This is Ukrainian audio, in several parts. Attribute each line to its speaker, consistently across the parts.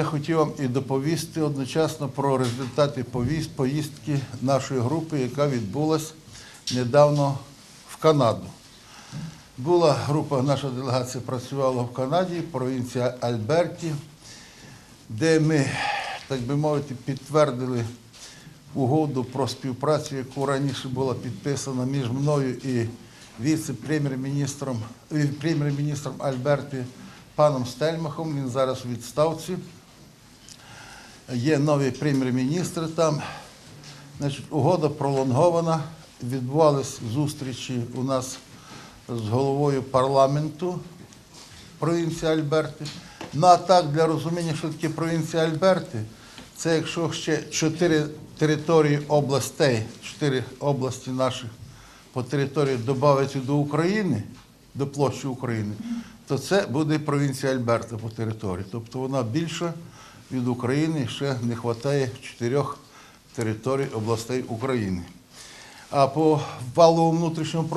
Speaker 1: я хотів вам і доповісти одночасно про результати поїздки нашої групи, яка відбулась недавно в Канаду. Була група, наша делегація працювала в Канаді, провінція Альберті, де ми, так би мовити, підтвердили угоду про співпрацю, яку раніше була підписана між мною і віце-прем'єр-міністром прем'єр-міністром Альберти паном Стельмахом. Він зараз у відставці. Є новий прем'єр-міністр там. Значить, угода пролонгована. Відбувались зустрічі у нас з головою парламенту провінції Альберти. Ну а так, для розуміння, що таке провінція Альберти, це якщо ще чотири території областей, чотири області наших по території додати до України, до площі України, то це буде провінція Альберта по території. Тобто вона більша від України, ще не вистачає чотирьох територій областей України. А по валовому внутрішньому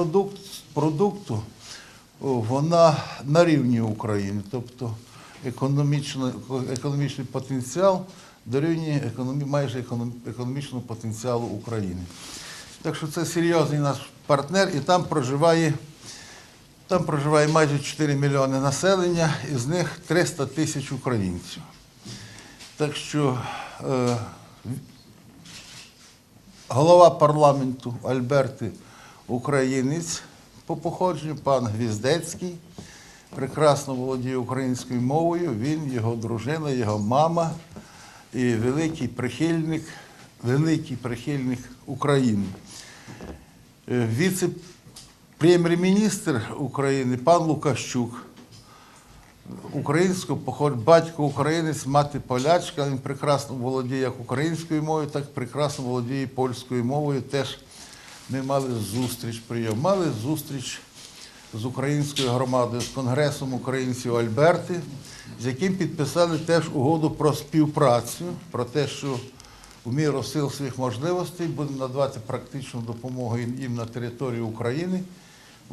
Speaker 1: продукту, вона на рівні України, тобто економічний потенціал дорівнює майже економ- економічному потенціалу України. Так що це серйозний наш партнер, і там проживає, там проживає майже 4 мільйони населення, із них 300 тисяч українців. Так що е, голова парламенту Альберти українець по походженню, пан Гвіздецький, прекрасно володіє українською мовою. Він, його дружина, його мама і великий прихильник, великий прихильник України. Е, Віце-прем'єр-міністр України пан Лукащук українського походження, батько українець, мати полячка. Він прекрасно володіє як українською мовою, так прекрасно володіє польською мовою. Теж ми мали зустріч прийом. Мали зустріч з українською громадою, з Конгресом українців Альберти, з яким підписали теж угоду про співпрацю, про те, що у міру сил своїх можливостей будемо надавати практичну допомогу їм на території України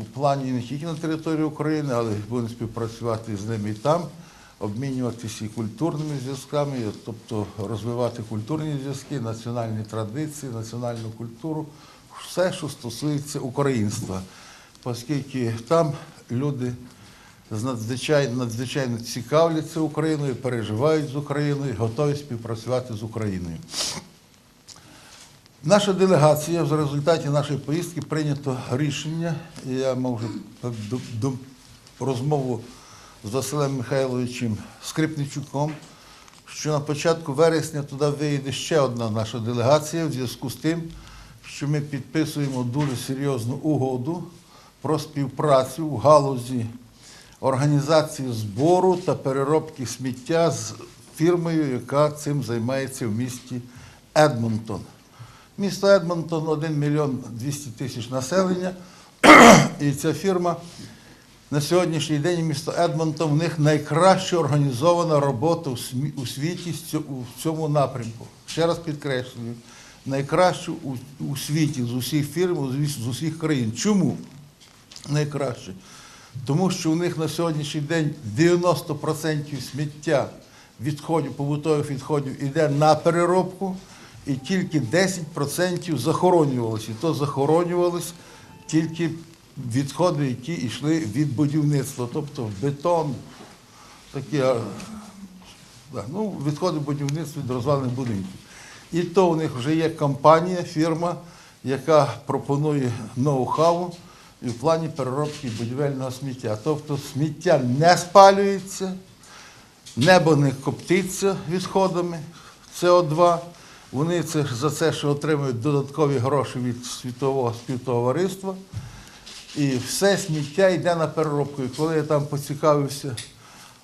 Speaker 1: у плані не тільки на території України, але будемо співпрацювати з ними і там, обмінюватися і культурними зв'язками, тобто розвивати культурні зв'язки, національні традиції, національну культуру, все, що стосується українства, оскільки там люди з надзвичайно, надзвичайно цікавляться Україною, переживають з Україною, готові співпрацювати з Україною. Наша делегація в результаті нашої поїздки прийнято рішення. Я мав вже розмову з Василем Михайловичем Скрипничуком, що на початку вересня туди виїде ще одна наша делегація в зв'язку з тим, що ми підписуємо дуже серйозну угоду про співпрацю в галузі організації збору та переробки сміття з фірмою, яка цим займається в місті Едмонтон. Місто Едмонтон 1 мільйон 200 тисяч населення, і ця фірма на сьогоднішній день місто Едмонтон в них найкраще організована робота у світі у цьому напрямку. Ще раз підкреслюю, найкращу у, світі з усіх фірм, з усіх- країн. Чому найкраще? Тому що у них на сьогоднішній день 90% сміття побутових відходів йде на переробку, і тільки 10% захоронювалося. І то захоронювалися тільки відходи, які йшли від будівництва, тобто бетон, такі ну, відходи будівництва від розвалених будинків. І то у них вже є компанія, фірма, яка пропонує ноу-хау і в плані переробки будівельного сміття. Тобто сміття не спалюється, небо не коптиться відходами СО2. Вони це, за це, що отримують додаткові гроші від світового співтовариства. І все сміття йде на переробку. І коли я там поцікавився,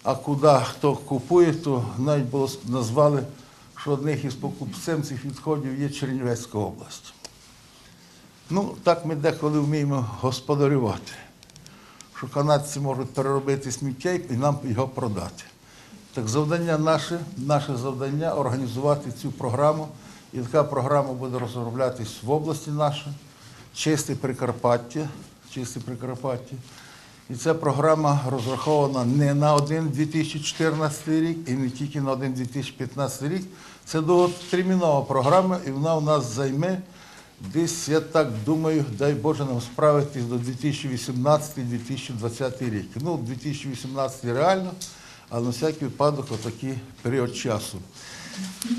Speaker 1: а куди хто купує, то навіть було назвали, що одних із покупцем цих відходів є Чернівецька область. Ну, так ми деколи вміємо господарювати, що канадці можуть переробити сміття і нам його продати. Так завдання наше, наше завдання організувати цю програму. І така програма буде розроблятись в області нашій, чисте Прикарпаття, чисте Прикарпаття. І ця програма розрахована не на один 2014 рік і не тільки на один 2015 рік. Це довготермінова програма, і вона у нас займе десь, я так думаю, дай Боже нам справитись до 2018-2020 рік. Ну, 2018 реально, але на всякий випадок отакий період часу.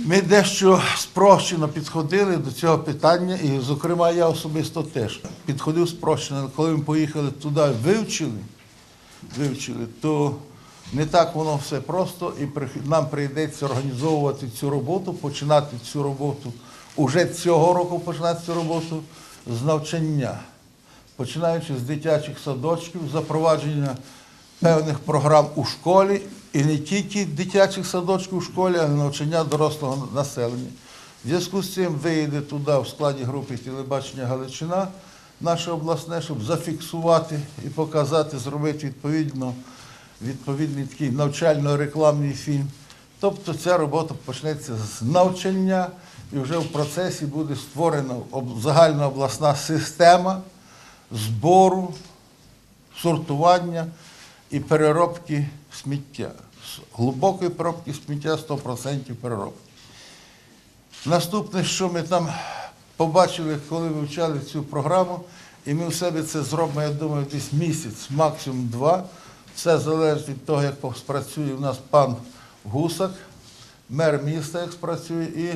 Speaker 1: Ми дещо спрощено підходили до цього питання, і, зокрема, я особисто теж підходив спрощено. Коли ми поїхали туди, вивчили, вивчили, то не так воно все просто, і нам прийдеться організовувати цю роботу, починати цю роботу уже цього року починати цю роботу з навчання, починаючи з дитячих садочків, запровадження певних програм у школі, і не тільки дитячих садочків у школі, а й навчання дорослого населення. В зв'язку з цим вийде туди в складі групи телебачення Галичина, наше обласне, щоб зафіксувати і показати, зробити відповідно, відповідний такий навчально-рекламний фільм. Тобто ця робота почнеться з навчання, і вже в процесі буде створена загальна обласна система збору, сортування і переробки сміття. Глибокої переробки сміття 100% переробки. Наступне, що ми там побачили, коли вивчали цю програму, і ми в себе це зробимо, я думаю, десь місяць, максимум два. Все залежить від того, як спрацює у нас пан Гусак, мер міста, як спрацює, і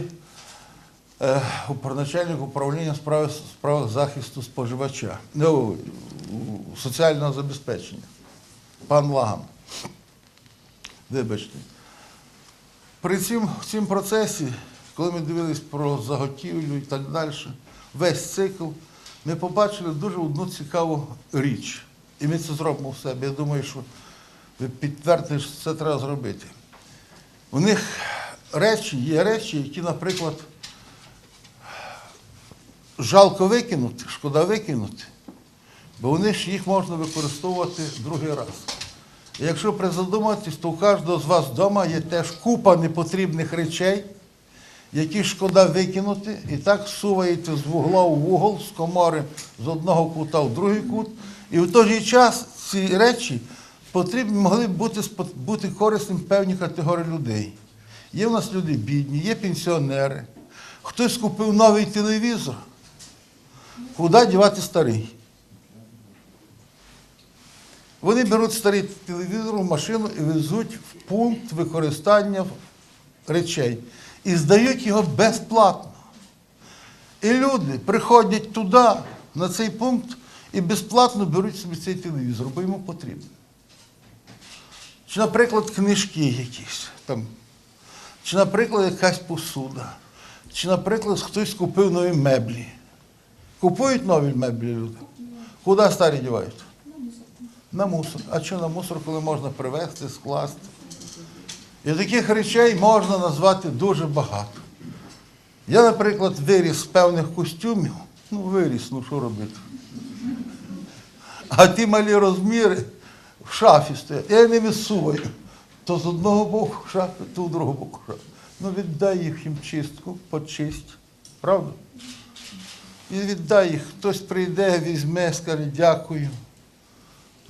Speaker 1: е, начальник управління справ захисту споживача, ну, соціального забезпечення, пан Лаган. Вибачте. При цім, цім процесі, коли ми дивились про заготівлю і так далі, весь цикл, ми побачили дуже одну цікаву річ. І ми це зробимо в себе. Я думаю, що ви підтвердите, що це треба зробити. У них речі, є речі, які, наприклад, жалко викинути, шкода викинути, бо вони ж їх можна використовувати другий раз. І якщо призадуматись, то у кожного з вас вдома є теж купа непотрібних речей, які шкода викинути, і так суваєте з вугла у вугол, з комори з одного кута в другий кут. І в той же час ці речі потрібні могли б бути, бути корисним певній категорії людей. Є в нас люди бідні, є пенсіонери. Хтось купив новий телевізор. Куди дівати старий? Вони беруть старий телевізор в машину і везуть в пункт використання речей і здають його безплатно. І люди приходять туди, на цей пункт, і безплатно беруть собі цей телевізор, бо йому потрібно. Чи, наприклад, книжки якісь там, чи, наприклад, якась посуда, чи, наприклад, хтось купив нові меблі. Купують нові меблі люди. Куди старі дівають? На мусор. А що на мусор, коли можна привезти, скласти? І таких речей можна назвати дуже багато. Я, наприклад, виріс з певних костюмів. Ну, виріс, ну що робити? А ті малі розміри в шафі стоять. Я ними суваю. То з одного боку шафи, то з другого боку шафи. Ну віддай їх в хімчистку, почисть. Правда? І віддай їх. Хтось прийде, візьме, скаже дякую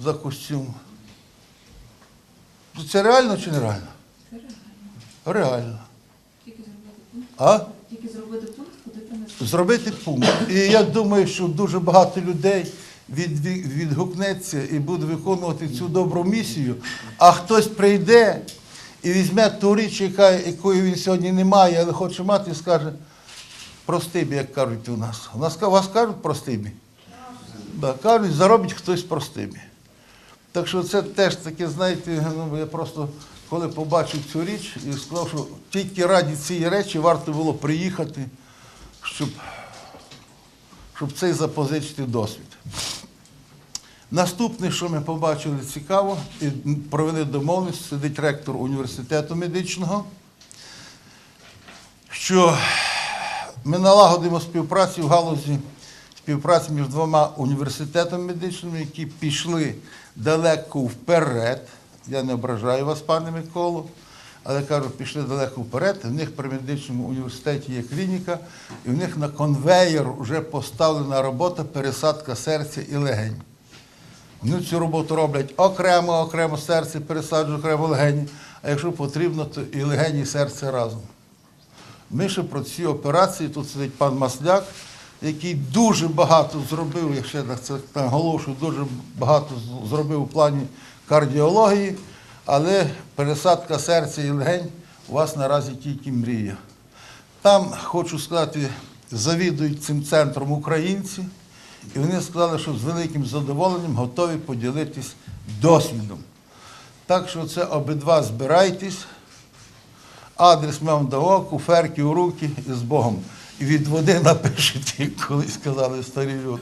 Speaker 1: за костюм. Це реально чи нереально? Це Реально. Реально.
Speaker 2: Тільки зробити пункт,
Speaker 1: А?
Speaker 2: тільки зробити пункт, куди принести.
Speaker 1: Зробити пункт. І я думаю, що дуже багато людей від, від- відгукнеться і буде виконувати цю добру місію, а хтось прийде і візьме ту річ, яка, якої він сьогодні не має, але хоче мати, і скаже, простибі, як кажуть у нас. У нас вас кажуть простибі? Да, кажуть, заробить хтось простибі. Так що це теж таке, знаєте, ну, я просто коли побачив цю річ і сказав, що тільки раді цієї речі варто було приїхати, щоб, щоб цей запозичити досвід. Наступне, що ми побачили цікаво, і провели домовленість, сидить ректор університету медичного, що ми налагодимо співпрацю в галузі співпраці між двома університетами медичними, які пішли далеко вперед. Я не ображаю вас, пане Миколо, але кажу, пішли далеко вперед. В них при медичному університеті є клініка, і в них на конвеєр вже поставлена робота пересадка серця і легень. Вони цю роботу роблять окремо, окремо серце пересаджують, окремо легені. А якщо потрібно, то і легені, і серце разом. Ми ще про ці операції, тут сидить пан Масляк, який дуже багато зробив, я так це наголошую, дуже багато зробив у плані кардіології, але пересадка серця і легень у вас наразі тільки мрія. Там, хочу сказати, завідують цим центром українці, і вони сказали, що з великим задоволенням готові поділитись досвідом. Так що це обидва збирайтесь. Адрес вам давав, куферки у руки і з Богом. Від води напишіть, як колись сказали старі люди.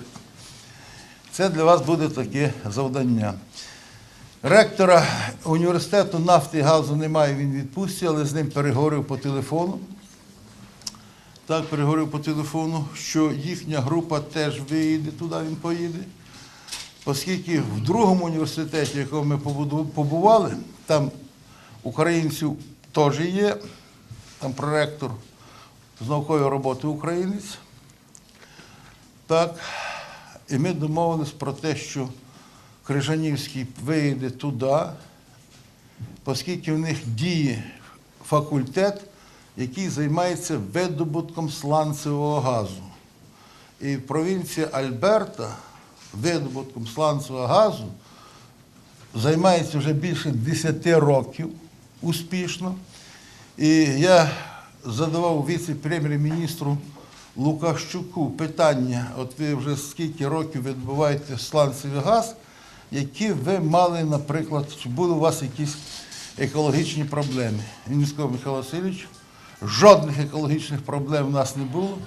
Speaker 1: Це для вас буде таке завдання. Ректора університету нафти і газу немає, він відпустці, але з ним переговорив по телефону. Так, переговорив по телефону, що їхня група теж виїде туди, він поїде. Оскільки в другому університеті, в якому ми побували, там українців теж є, там проректор з наукової роботи українець. Так, і ми домовились про те, що Крижанівський виїде туди, оскільки в них діє факультет, який займається видобутком сланцевого газу. І в провінції Альберта видобутком сланцевого газу займається вже більше 10 років успішно. І я задавав віце-прем'єр-міністру Лукащуку питання, от ви вже скільки років відбуваєте сланцевий газ, які ви мали, наприклад, чи були у вас якісь екологічні проблеми. Він сказав, Михайло Васильович, жодних екологічних проблем у нас не було.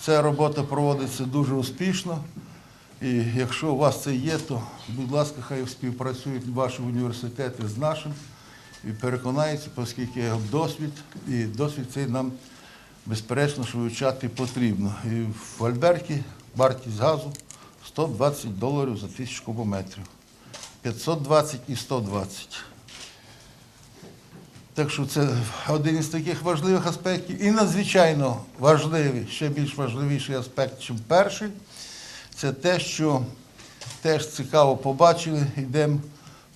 Speaker 1: Ця робота проводиться дуже успішно. І якщо у вас це є, то, будь ласка, хай співпрацюють ваші університети з нашим і переконаються, оскільки є досвід, і досвід цей нам безперечно, що вивчати потрібно. І в Альберті вартість газу 120 доларів за тисячу кубометрів. 520 і 120. Так що це один із таких важливих аспектів. І надзвичайно важливий, ще більш важливіший аспект, ніж перший, це те, що теж цікаво побачили, йдемо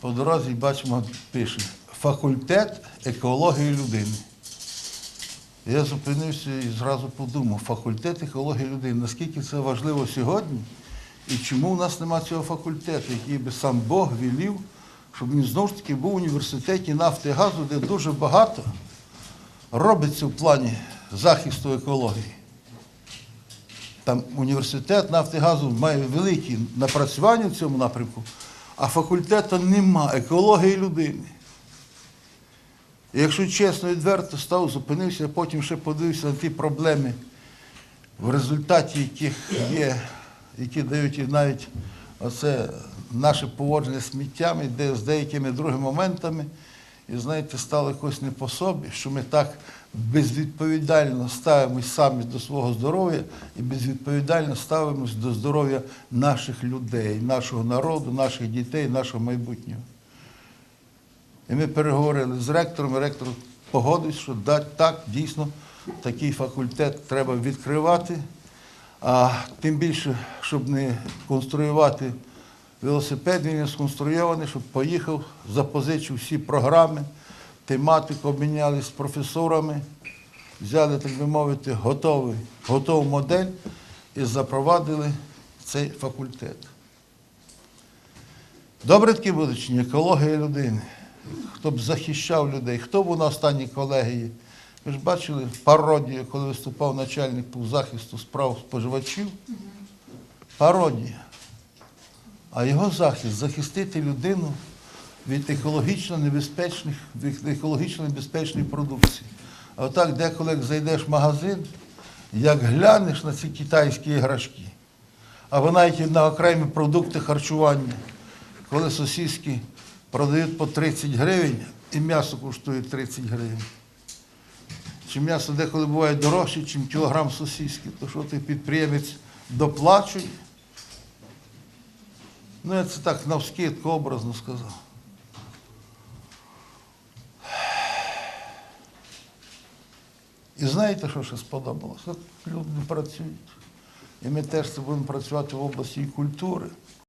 Speaker 1: по дорозі і бачимо, пише факультет екології людини. Я зупинився і зразу подумав, факультет екології людини, наскільки це важливо сьогодні, і чому в нас немає цього факультету, який би сам Бог вілів, щоб він знову ж таки був в університеті нафти і газу, де дуже багато робиться в плані захисту екології. Там університет нафти і газу має великі напрацювання в цьому напрямку, а факультету нема екології людини. І якщо чесно відверто став, зупинився, потім ще подивився на ті проблеми, в результаті яких є, які дають і навіть оце наше поводження з сміттями, де з деякими другими моментами. І знаєте, стало якось не по собі, що ми так безвідповідально ставимось самі до свого здоров'я і безвідповідально ставимось до здоров'я наших людей, нашого народу, наших дітей, нашого майбутнього. І ми переговорили з ректором, ректор погодився, що так, дійсно, такий факультет треба відкривати. А тим більше, щоб не конструювати велосипед, він сконструйований, щоб поїхав, запозичив всі програми, тематику обмінялися з професорами, взяли, так би мовити, готовий, готову модель і запровадили цей факультет. Добре таки буде чи ні? екологія людини хто б захищав людей, хто був на останній колегії. Ви ж бачили пародію, коли виступав начальник по захисту справ споживачів. Пародія. А його захист захистити людину від екологічно небезпечних, від екологічно небезпечної продукції. А отак, деколи як зайдеш в магазин, як глянеш на ці китайські іграшки, або навіть на окремі продукти харчування, коли сосиски продають по 30 гривень і м'ясо коштує 30 гривень. Чи м'ясо деколи буває дорожче, ніж кілограм сосиски, то що той підприємець доплачує? Ну, я це так навскидку образно сказав. І знаєте, що ще сподобалося? Люди працюють. І ми теж будемо працювати в області культури.